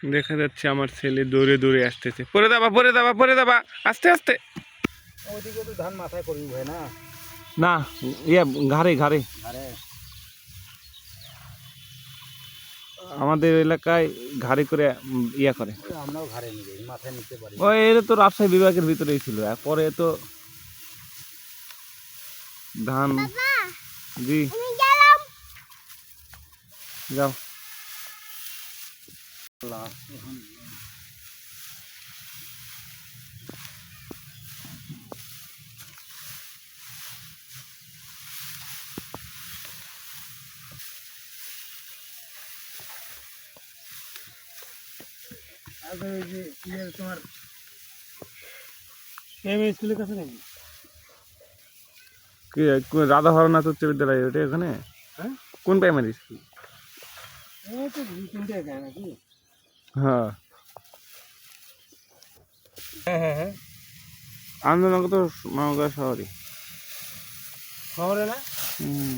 দেখা যাচ্ছে আমার ছেলে দৌড়ে দৌড়ে আসতেছে। পরে দাবা পরে দাবা পরে দাবা আস্তে আস্তে। ওইদিকে তো ধান মাথায় করবি ভাই না। না ইয়া ঘাড়ে ঘাড়ে। আরে আমাদের এলাকায় ঘাড়ে করে ইয়া করে। আমরাও ঘাড়ে নিয়ে যাই মাথায় নিতে পারি। ওই এটা তো রাজশাহী বিভাগের ভিতরেই ছিল পরে তো ধান জি। যাও। তোমার স্কুলের কাছে নাকি কি উচ্চ বিদ্যালয় ওটা এখানে? হ্যাঁ? কোন প্রাইমারি স্কুল এই তো দুই তিনটে নাকি? হ্যাঁ। হ্যাঁ হ্যাঁ হ্যাঁ। আন্দোলন তো নওগাঁ শহরে শহরে না? হুম।